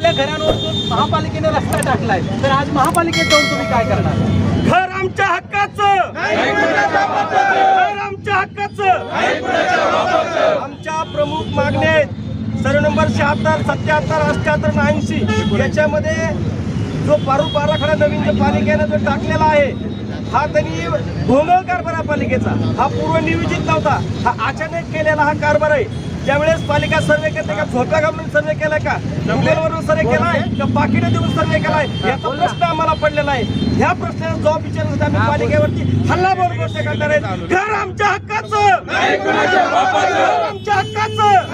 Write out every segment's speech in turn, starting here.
आपल्या घरांवरतून महापालिकेने रस्ता टाकलाय. तर आज महापालिकेत जाऊन तुम्ही काय करणार? घर आमच्या हक्काचं. घर आमच्या हक्काचं. आमच्या प्रमुख मागण्या आहेत. सर्व नंबर शहात्तर सत्याहत्तर अठ्याहत्तर ऐंशी याच्यामध्ये जो पारू आराखडा नवीन जो पालिकेनं जो टाकलेला आहे हा त्यांनी भोंगळ कारभार आहे पालिकेचा. हा पूर्वनियोजित नव्हता. हा अचानक केलेला हा कारभार आहे. त्यावेळेस पालिका सर्वे करते का झोका घालून सर्वे केलाय का गुगलवरून सर्वे केलाय का पाकिटं देऊन सर्वे केलाय याचा प्रश्न आम्हाला पडलेला आहे. ह्या प्रश्नाचा जबाब विचारण्यासाठी आम्ही पालिकेवरती हल्ला बोल गोष्ट करणार आहेत. घर आमच्या हक्काचं. घर आमच्या हक्काचं.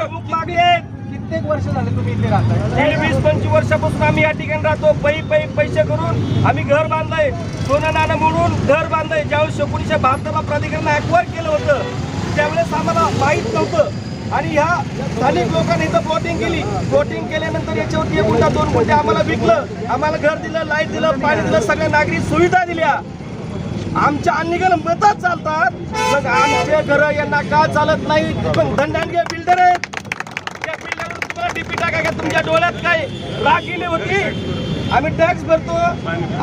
प्रमुख मागणी आहेत कित्येक वर्ष झाले तुम्ही इथे राहताय. वीस पंचवीस वर्षापासून आम्ही या ठिकाणी राहतो. पै पै पैसे करून आम्ही घर बांधलंय. सोनं नाणं म्हणून घर बांधलंय. ज्यावेळेस एकोणीसशे बहात्तरला प्राधिकरण ऍक्वायर केलं होतं त्यावेळेस आम्हाला माहीत नव्हतं. आणि ह्या स्थानिक लोकांनी इथं प्लॉटिंग केली. प्लॉटिंग केल्यानंतर याच्यावरती एक गुंठा दोन गुंठे आम्हाला विकलं. आम्हाला घर दिलं लाइट दिलं पाणी दिलं सगळ्या नागरिक सुविधा दिल्या. आमच्या अन्निगल मतच चालतात. मग आमच्या घर यांना का चालत नाही? पण धंडांगे बिल्डर आहेत. त्या बिल्डरवर तुम्हाला डीपी टाका का? तुमच्या डोळ्यात काय राग गेली होती आम्ही टॅक्स भरतो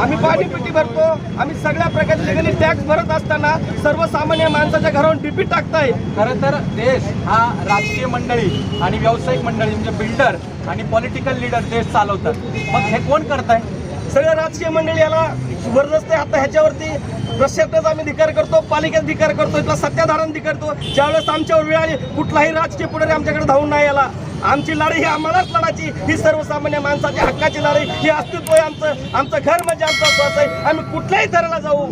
आम्ही पाणीपट्टी भरतो आम्ही सगळ्या प्रकारचे legally टॅक्स भरत असताना सर्वसामान्य माणसाच्या घरावर डीपी टाकताय. खरं तर देश हा राजकीय मंडळी आणि व्यावसायिक मंडळी म्हणजे बिल्डर आणि पॉलिटिकल लीडर देश चालवतात. मग हे कोण करताय? सगळ्या राजकीय मंडळी याला जबरदस्त आहे. आता ह्याच्यावरती प्रशासनाचा आम्ही धिकार करतो पालिकेत धिकार करतो इथला सत्ताधारण धिकारतो ज्यावेळेस आमच्यावर वेळ आली कुठलाही राजकीय पुढारी आमच्याकडे धावून नाही आला. आमची लढाई ही आम्हालाच लढायची. ही सर्वसामान्य माणसाच्या हक्काची लढाई. ही अस्तित्व आहे आमचं. आमचं घर म्हणजे आमचा श्वास आहे. आम्ही कुठल्याही थराला जाऊ.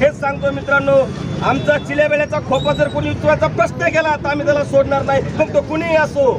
हेच सांगतो मित्रांनो आमचा चिल्या वेळेचा खोपा जर कोणी उचवायचा प्रश्न केला तर आम्ही त्याला सोडणार नाही. मग तो कुणीही असो